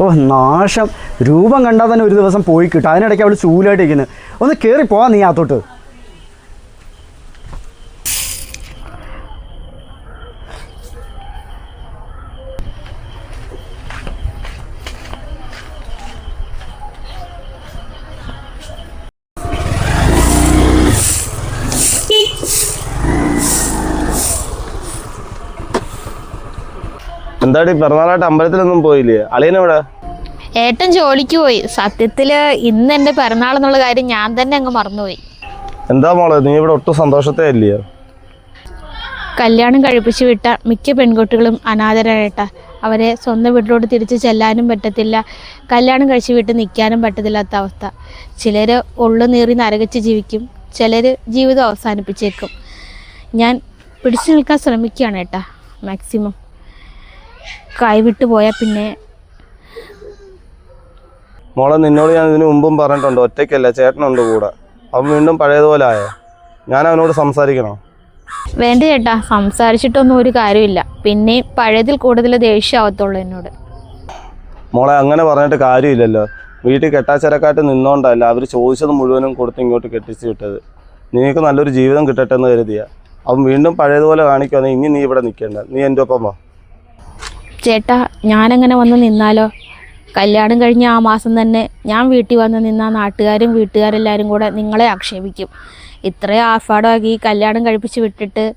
ഓ നാശം. രൂപം കണ്ടാൽ തന്നെ ഒരു ദിവസം പോയി കിട്ടും. അതിനിടയ്ക്ക് അവൾ ചൂലായിട്ട് ഇരിക്കുന്നത് ഒന്ന് കയറി പോവാ നീ അകത്തോട്ട്. എന്താടി പിറന്നാളായിട്ട് അമ്പലത്തിലൊന്നും പോയില്ലേ? അളിയനെവിടെ ഏട്ടൻ ജോലിക്ക് പോയി. സത്യത്തിൽ ഇന്ന് എന്റെ പിറന്നാൾ എന്നുള്ള കാര്യം ഞാൻ തന്നെ അങ്ങ് മറന്നുപോയി. എന്താ മോളെ നീ ഇവിടെ ഒട്ടും സന്തോഷത്തെ ഇല്ലയോ? കല്യാണം കഴിപ്പിച്ചു വിട്ട മിക്ക പെൺകുട്ടികളും അനാഥരായിട്ട. അവരെ സ്വന്തം വീട്ടിലോട്ട് തിരിച്ചു ചെല്ലാനും പറ്റത്തില്ല. കല്യാണം കഴിച്ചു വിട്ട് നിൽക്കാനും പറ്റത്തില്ലാത്ത അവസ്ഥ. ചിലർ ഉള്ളു നീറി നരകിച്ച് ജീവിക്കും. ചിലർ ജീവിതം അവസാനിപ്പിച്ചേക്കും. ഞാൻ പിടിച്ചു നിൽക്കാൻ ശ്രമിക്കുകയാണ് ഏട്ടാ. മാക്സിമം. കൈവിട്ട് പോയാൽ പിന്നെ മോളെ നിന്നോട് ഞാൻ ഇതിനു മുമ്പും പറഞ്ഞിട്ടുണ്ട് ഒറ്റയ്ക്കല്ല ചേട്ടനുണ്ട് കൂടെ. അവൻ വീണ്ടും പഴയതുപോലെ ആയോ? ഞാൻ അവനോട് സംസാരിക്കണോ? വേണ്ട ചേട്ടാ സംസാരിച്ചിട്ടൊന്നും ഒരു കാര്യമില്ല. പിന്നെ പഴയതിൽ കൂടുതൽ ദേഷ്യമാവത്തുള്ളൂ എന്നോട്. മോളെ അങ്ങനെ പറഞ്ഞിട്ട് കാര്യമില്ലല്ലോ. വീട്ടിൽ കെട്ടാച്ചരക്കായിട്ട് നിന്നോണ്ടല്ല അവർ ചോദിച്ചത് മുഴുവനും കൊടുത്ത് ഇങ്ങോട്ട് കെട്ടിച്ച് വിട്ടത്. നിനക്ക് നല്ലൊരു ജീവിതം കിട്ടട്ടെ എന്ന് കരുതിയ. അവൻ വീണ്ടും പഴയതുപോലെ കാണിക്കുവാണെങ്കിൽ ഇനി നീ ഇവിടെ നിൽക്കേണ്ട. നീ എന്റെ ഒപ്പം വാ. ചേട്ടാ ഞാനങ്ങനെ വന്ന് നിന്നാലോ? കല്യാണം കഴിഞ്ഞ ആ മാസം തന്നെ ഞാൻ വീട്ടിൽ വന്ന് നിന്നാൽ നാട്ടുകാരും വീട്ടുകാരെല്ലാവരും കൂടെ നിങ്ങളെ ആക്ഷേപിക്കും. ഇത്രയും ആർഭാടമാക്കി കല്യാണം കഴിപ്പിച്ച് വിട്ടിട്ട്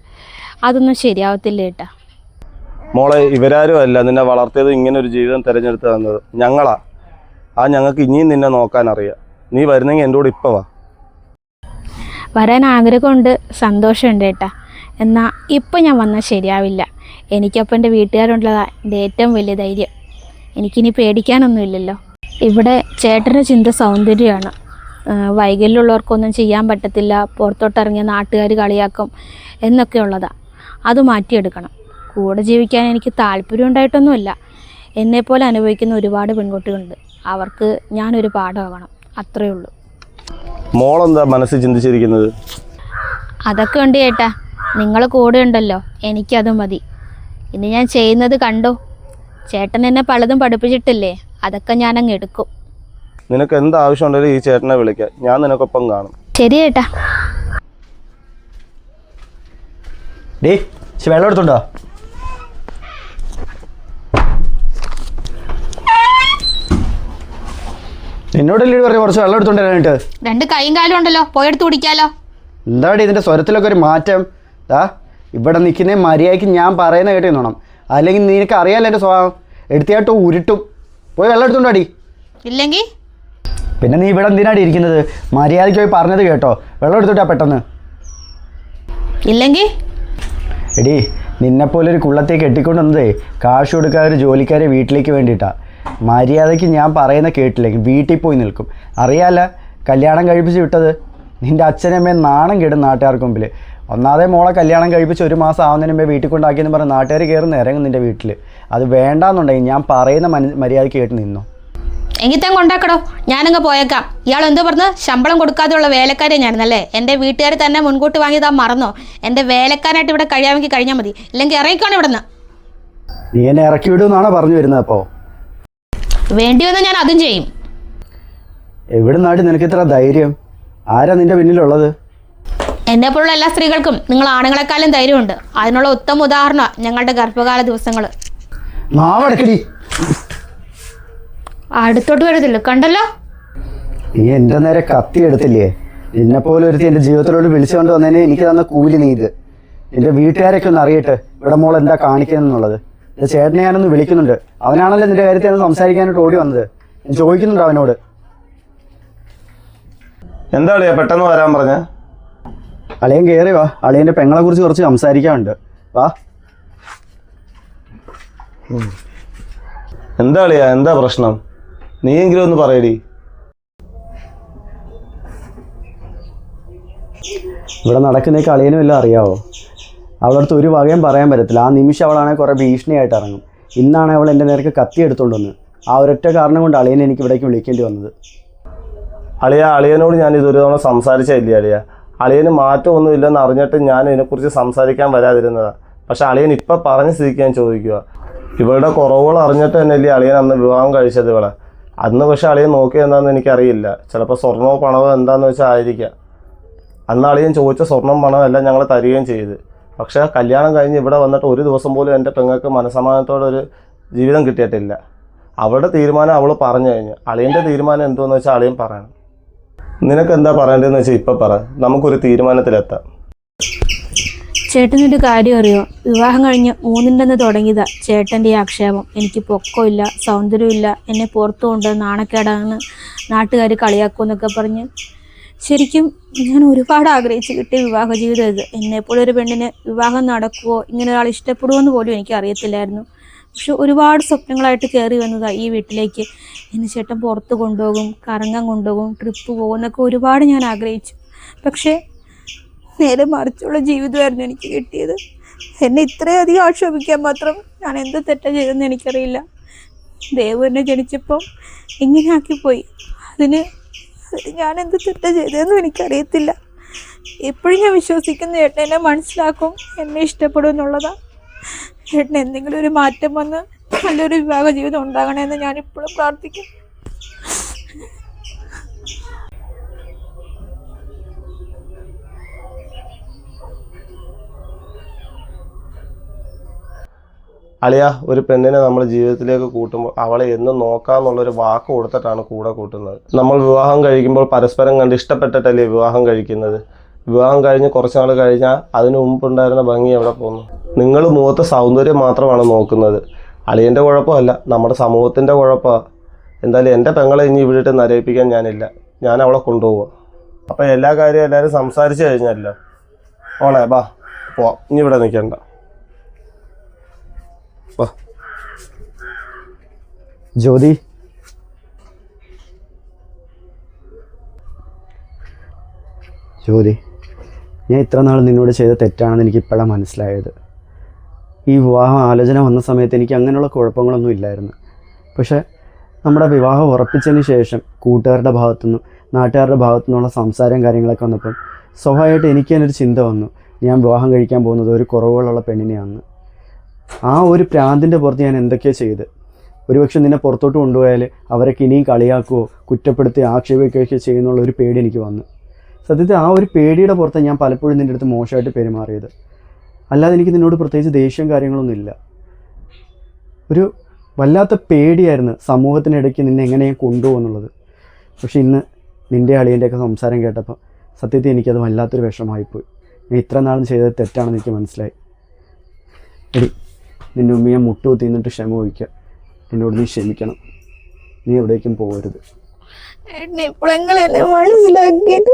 അതൊന്നും ശരിയാവത്തില്ല ചേട്ടാ. മോളെ ഇവരാരും അല്ല നിന്നെ വളർത്തിയത് ഇങ്ങനെ ഒരു ജീവിതം തിരഞ്ഞെടുത്ത് തന്നത്. ഞങ്ങളാ. ആ ഞങ്ങൾക്ക് ഇനിയും നിന്നെ നോക്കാൻ അറിയാം. നീ വരുന്നെങ്കിൽ എന്റെ കൂടെ ഇപ്പോൾ വാ. വരാൻ ആഗ്രഹമുണ്ട് സന്തോഷമുണ്ട് ചേട്ടാ. എന്നാൽ ഇപ്പം ഞാൻ വന്നാൽ ശരിയാവില്ല. എനിക്കൊപ്പം എന്റെ വീട്ടുകാരുള്ളതാ എന്റെ ഏറ്റവും വലിയ ധൈര്യം. എനിക്കിനി പേടിക്കാനൊന്നുമില്ലല്ലോ. ഇവിടെ ചേട്ടന്റെ ചിന്ത സൗന്ദര്യമാണ്. വൈകല്യമുള്ളവർക്കൊന്നും ചെയ്യാൻ പറ്റത്തില്ല. പുറത്തോട്ടിറങ്ങിയ നാട്ടുകാർ കളിയാക്കും എന്നൊക്കെ ഉള്ളതാണ് അത് മാറ്റിയെടുക്കണം. കൂടെ ജീവിക്കാൻ എനിക്ക് താല്പര്യം ഉണ്ടായിട്ടൊന്നുമില്ല. എന്നെപ്പോലെ അനുഭവിക്കുന്ന ഒരുപാട് പെൺകുട്ടികളുണ്ട്. അവർക്ക് ഞാനൊരു പാഠമാകണം. അത്രയേ ഉള്ളൂ. മോളെന്താ മനസ്സിൽ ചിന്തിച്ചിരിക്കുന്നത്? അതൊക്കെ ഉണ്ട് ചേട്ടാ. നിങ്ങൾ കൂടെ ഉണ്ടല്ലോ. എനിക്കത് മതി. ഇനി ഞാൻ ചെയ്യുന്നത് കണ്ടോ? ചേട്ടൻ എന്നെ പലതും പഠിപ്പിച്ചിട്ടില്ലേ? അതൊക്കെ ഞാൻ അങ്ങ് എടുക്കും. നിനക്ക് എന്ത് ആവശ്യമുണ്ടെങ്കിലും ഈ ചേട്ടനെ വിളിക്കാം. ഞാൻ നിനക്കൊപ്പം കാണും. ശരി ചേട്ടാ ഡേ വെള്ളം എടുത്തുണ്ടോ? നിന്നോടല്ലേ പറഞ്ഞു കുറച്ച് വെള്ളം എടുത്തോണ്ടിരാനായിട്ട് രണ്ട് കൈയും കാലും ഉണ്ടല്ലോ. പോയെടുത്ത് കുടിക്കാലോ. എന്താടി ഇതിന്റെ സ്വരത്തിലൊക്കെ ഒരു മാറ്റം? ദാ ഇവിടെ നിൽക്കുന്ന മര്യാദയ്ക്ക് ഞാൻ പറയുന്ന കേട്ടേ നോണം അല്ലെങ്കിൽ നിനക്ക് അറിയാലോ എന്റെ സ്വഭാവം. എടുത്തിയായിട്ട് ഉരുട്ടും. പോയി വെള്ളം എടുത്തോണ്ടാടി ഇല്ലെങ്കിൽ പിന്നെ നീ ഇവിടെ എന്തിനാടി ഇരിക്കുന്നത്? മര്യാദയ്ക്ക് പോയി പറഞ്ഞത് കേട്ടോ. വെള്ളം എടുത്തോട്ടാ പെട്ടെന്ന്. ഇല്ലെങ്കിൽ എടി നിന്നെപ്പോലെ ഒരു കുള്ളത്തെ കെട്ടിക്കൊണ്ട് വന്നതേ കാശ് കൊടുക്കാതെ ഒരു ജോലിക്കാരെ വീട്ടിലേക്ക് വേണ്ടിയിട്ടാ. മര്യാദയ്ക്ക് ഞാൻ പറയുന്ന കേട്ടില്ലെങ്കിൽ വീട്ടിൽ പോയി നിൽക്കും. അറിയാല കല്യാണം കഴിപ്പിച്ച് വിട്ടത്. നിന്റെ അച്ഛനമ്മയെ നാണം കെടും നാട്ടുകാർക്ക് മുമ്പിൽ ഒന്നാമതേ മോളെ കല്യാണം കഴിപ്പിച്ച് ഒരു മാസം ആവുന്നതിന് മുമ്പേ വീട്ടിൽ കൊണ്ടാക്കിയെന്ന് പറഞ്ഞ് നാട്ടുകാർ കയറുന്ന ഇറങ്ങും നിന്റെ വീട്ടിൽ. അത് വേണ്ടാന്നുണ്ടെങ്കിൽ ഞാൻ പറയുന്ന മന മര്യാദയ്ക്ക് കേട്ട് നിന്നു. എങ്കിൽ തന്നെ കൊണ്ടാക്കടോ. ഞാനങ്ങ് പോയേക്കാം. ഇയാൾ എന്തോ പറഞ്ഞ് ശമ്പളം കൊടുക്കാതെയുള്ള വേലക്കാരെ ഞാനല്ലേ എന്റെ വീട്ടുകാർ തന്നെ മുൻകൂട്ടി വാങ്ങിയതാ മറന്നോ? എന്റെ വേലക്കാരായിട്ട് ഇവിടെ കഴിയാമെങ്കിൽ കഴിഞ്ഞാൽ മതി. ഇല്ലെങ്കിൽ ഇറങ്ങിക്കോണം ഇവിടെ നിന്ന് നീ എന്നെ ഇറക്കി വിടുമെന്നാണോ പറഞ്ഞു വരുന്നത് അപ്പോൾ വേണ്ടി വന്നാൽ ഞാൻ അതും ചെയ്യും. എവിടെ നാട് നിനക്ക് ഇത്ര ധൈര്യം? ആരാ നിന്റെ പിന്നിലുള്ളത്? എന്നെ പോലുള്ള എല്ലാ സ്ത്രീകൾക്കും നിങ്ങൾ ആണുങ്ങളെക്കാളും ധൈര്യമുണ്ട്. അതിനുള്ള ഉത്തമ ഉദാഹരണമാണ് ഞങ്ങളുടെ ഗർഭകാല ദിവസങ്ങൾ അടുത്തോട്ട് വരത്തില്ല. കണ്ടല്ലോ? നീ എന്റെ നേരെ കത്തി എടുത്തില്ലേ? എന്നെ പോലെ ഒരുത്തി എന്റെ ജീവിതത്തിലോട് വിളിച്ചുകൊണ്ട് വന്നതിനെ എനിക്ക് തന്ന കൂലി നീ ഇത്. എന്റെ വീട്ടുകാരൊക്കെ ഒന്ന് അറിയട്ടെ ഇവിടെ മോൾ എന്താ കാണിക്കുന്നുള്ളത് ചേട്ടനെ ഞാനൊന്ന് വിളിക്കുന്നുണ്ട്. അവനാണല്ലോ നിന്റെ കാര്യത്തിൽ ഒന്ന് സംസാരിക്കാനായിട്ട് ഓടി വന്നത്. ഞാൻ ചോദിക്കുന്നുണ്ട് അവനോട്. എന്താ പെട്ടെന്ന് വരാൻ പറഞ്ഞ? അളിയൻ കയറി വാ. അളിയന്റെ പെങ്ങളെ കുറിച്ച് കുറച്ച് സംസാരിക്കാനുണ്ട്. വാ. എന്താ അളിയാ? എന്താ പ്രശ്നം? നീയെങ്കിലും ഒന്ന് പറയടി. ഇവിടെ നടക്കുന്നേക്ക് അളിയനും എല്ലാം അറിയാവോ? അവളടുത്ത് ഒരു വകയും പറയാൻ പറ്റത്തില്ല. ആ നിമിഷം അവളാണെങ്കിൽ കുറേ ഭീഷണിയായിട്ട് ഇറങ്ങും. ഇന്നാണ് അവൾ എന്റെ നേർക്ക് കത്തി എടുത്തുകൊണ്ട് വന്ന്. ആ ഒരൊറ്റ കാരണം കൊണ്ട് അളിയനെ എനിക്ക് ഇവിടേക്ക് വിളിക്കേണ്ടി വന്നത്. അളിയ അളിയനോട് ഞാൻ ഇതൊരു തവണ സംസാരിച്ചില്ല അളിയ? അളിയന് മാറ്റമൊന്നും ഇല്ലെന്ന് അറിഞ്ഞിട്ട് ഞാൻ ഇതിനെക്കുറിച്ച് സംസാരിക്കാൻ വരാതിരുന്നതാണ് പക്ഷെ അളിയൻ ഇപ്പം പറഞ്ഞ സ്ഥിതിക്ക് ഞാൻ ചോദിക്കുക ഇവളുടെ കുറവുകൾ അറിഞ്ഞിട്ട് തന്നെയല്ലേ അളിയൻ അന്ന് വിവാഹം കഴിച്ചത് ഇവളെ? അന്ന് പക്ഷെ അളിയൻ നോക്കിയത് എന്താണെന്ന് എനിക്കറിയില്ല. ചിലപ്പോൾ സ്വർണമോ പണമോ എന്താണെന്ന് വെച്ചാൽ ആയിരിക്കാം. അന്ന് അളിയൻ ചോദിച്ച സ്വർണം പണം എല്ലാം ഞങ്ങൾ തരികയും ചെയ്ത്. പക്ഷേ കല്യാണം കഴിഞ്ഞ് ഇവിടെ വന്നിട്ട് ഒരു ദിവസം പോലും എന്റെ പെങ്ങൾക്ക് മനസമാധാനത്തോടെ ഒരു ജീവിതം കിട്ടിയിട്ടില്ല. അവളുടെ തീരുമാനം അവൾ പറഞ്ഞു കഴിഞ്ഞു. അളിയന്റെ തീരുമാനം എന്തോന്ന് വെച്ചാൽ അളിയൻ പറയണം. നിനക്ക് എന്താ പറയേണ്ടതെന്ന് വെച്ചാൽ ഇപ്പം പറ. നമുക്കൊരു തീരുമാനത്തിലെത്താം. ചേട്ടനൊരു കാര്യം അറിയോ? വിവാഹം കഴിഞ്ഞ് മൂന്നിന്റെന്ന് തുടങ്ങിയതാ ചേട്ടന്റെ ഈ ആക്ഷേപം. എനിക്ക് പൊക്കമില്ല സൗന്ദര്യമില്ല എന്നെ പുറത്തു കൊണ്ട് നാണക്കേടാണ് നാട്ടുകാർ കളിയാക്കുമെന്നൊക്കെ പറഞ്ഞ് ശരിക്കും ഞാൻ ഒരുപാട് ആഗ്രഹിച്ച് കിട്ടിയ വിവാഹ ജീവിതം ഇത്. എന്നെപ്പോലൊരു പെണ്ണിന് വിവാഹം നടക്കുമോ ഇങ്ങനെ ഒരാൾ ഇഷ്ടപ്പെടുമോ എന്ന് പോലും എനിക്ക് അറിയത്തില്ലായിരുന്നു പക്ഷെ ഒരുപാട് സ്വപ്നങ്ങളായിട്ട് കയറി വന്നതാണ് ഈ വീട്ടിലേക്ക്. എന്നെ ചേട്ടൻ പുറത്ത് കൊണ്ടുപോകും കറങ്ങാൻ കൊണ്ടുപോകും ട്രിപ്പ് പോകും എന്നൊക്കെ ഒരുപാട് ഞാൻ ആഗ്രഹിച്ചു. പക്ഷേ നേരെ മറിച്ചുള്ള ജീവിതമായിരുന്നു എനിക്ക് കിട്ടിയത്. എന്നെ ഇത്രയധികം ആക്ഷേപിക്കാൻ മാത്രം ഞാൻ എന്ത് തെറ്റാ ചെയ്തെന്ന് എനിക്കറിയില്ല. ദൈവം എന്നെ ജനിച്ചപ്പോൾ ഇങ്ങനെ ആക്കിപ്പോയി. അതിന് അതിന് ഞാൻ എന്ത് തെറ്റാ ചെയ്തതെന്നും എനിക്കറിയത്തില്ല. എപ്പോഴും ഞാൻ വിശ്വസിക്കുന്ന ചേട്ടൻ എന്നെ മനസ്സിലാക്കും എന്നെ ഇഷ്ടപ്പെടും എന്നുള്ളതാണ് ഏട്ടൻ എന്തെങ്കിലും ഒരു മാറ്റം വന്ന് നല്ലൊരു വിവാഹ ജീവിതം ഉണ്ടാകണമെന്ന് ഞാൻ ഇപ്പോഴും പ്രാർത്ഥിക്കും അളിയ ഒരു പെണ്ണിനെ നമ്മൾ ജീവിതത്തിലേക്ക് കൂട്ടുമ്പോൾ അവളെ എന്നും നോക്കാന്നുള്ളൊരു വാക്ക് കൊടുത്തിട്ടാണ് കൂടെ കൂട്ടുന്നത്. നമ്മൾ വിവാഹം കഴിക്കുമ്പോൾ പരസ്പരം കണ്ട് ഇഷ്ടപ്പെട്ടിട്ടല്ലേ വിവാഹം കഴിക്കുന്നത്? വിവാഹം കഴിഞ്ഞ് കുറച്ച് നാൾ കഴിഞ്ഞാൽ അതിനു മുമ്പുണ്ടായിരുന്ന ഭംഗി എവിടെ പോകുന്നു? നിങ്ങൾ മുഖത്ത് സൗന്ദര്യം മാത്രമാണ് നോക്കുന്നത്. അളിയന്റെ കുഴപ്പമല്ല നമ്മുടെ സമൂഹത്തിന്റെ കുഴപ്പമാണ് എന്തായാലും എന്റെ പെങ്ങളെ ഇനി ഇവിടെ നരയിപ്പിക്കാൻ ഞാനില്ല. ഞാൻ അവളെ കൊണ്ടുപോവാം. അപ്പോൾ എല്ലാ കാര്യവും എല്ലാവരും സംസാരിച്ച് കഴിഞ്ഞല്ലോ. ഓണേ ബാ പോവാം. ഇനി ഇവിടെ നിൽക്കണ്ട. ജ്യോതി. ജ്യോതി. ഞാൻ ഇത്ര നാൾ നിന്നോട് ചെയ്ത തെറ്റാണെന്ന് എനിക്ക് ഇപ്പോഴാണ് മനസ്സിലായത്. ഈ വിവാഹം ആലോചന വന്ന സമയത്ത് എനിക്ക് അങ്ങനെയുള്ള കുഴപ്പങ്ങളൊന്നും ഇല്ലായിരുന്നു. പക്ഷേ നമ്മുടെ വിവാഹം ഉറപ്പിച്ചതിന് ശേഷം കൂട്ടുകാരുടെ ഭാഗത്തുനിന്നും നാട്ടുകാരുടെ ഭാഗത്തു നിന്നുള്ള സംസാരം കാര്യങ്ങളൊക്കെ വന്നപ്പം സ്വാഭാവികമായിട്ട് എനിക്ക് തന്നെ ഒരു ചിന്ത വന്നു. ഞാൻ വിവാഹം കഴിക്കാൻ പോകുന്നത് ഒരു കുറവുകളുള്ള പെണ്ണിനെയാണ് ആ ഒരു പ്രാന്തിന്റെ പുറത്ത് ഞാൻ എന്തൊക്കെയോ ചെയ്ത് ഒരുപക്ഷെ നിന്നെ പുറത്തോട്ട് കൊണ്ടുപോയാൽ അവരൊക്കെ ഇനിയും കളിയാക്കുകയോ കുറ്റപ്പെടുത്തി ആക്ഷേപിക്കുകയൊക്കെ ചെയ്യുന്നുള്ള ഒരു പേടി എനിക്ക് വന്നു. സത്യത്തിൽ ആ ഒരു പേടിയുടെ പുറത്ത് ഞാൻ പലപ്പോഴും നിന്റെ അടുത്ത് മോശമായിട്ട് പെരുമാറിയത്. അല്ലാതെ എനിക്ക് നിന്നോട് പ്രത്യേകിച്ച് ദേഷ്യം കാര്യങ്ങളൊന്നും ഇല്ല. ഒരു വല്ലാത്ത പേടിയായിരുന്നു സമൂഹത്തിനിടയ്ക്ക് നിന്നെ എങ്ങനെ കൊണ്ടുപോകുന്നുള്ളത് പക്ഷെ ഇന്ന് നിന്റെ അളിയന്റെയൊക്കെ സംസാരം കേട്ടപ്പോൾ സത്യത്തിൽ എനിക്കത് വല്ലാത്തൊരു വിഷമമായിപ്പോയി. ഞാൻ ഇത്ര നാളും ചെയ്തത് തെറ്റാണെന്ന് എനിക്ക് മനസ്സിലായി. എടി നിന്റെ ഉമ്മ ഞാൻ മുട്ടുകുത്തി നിന്നിട്ട് ക്ഷമ ചോദിക്കുക എന്നോട് നീ ക്ഷമിക്കണം. നീ എവിടേക്കും പോകരുത്. മനസ്സിലാക്കിയത്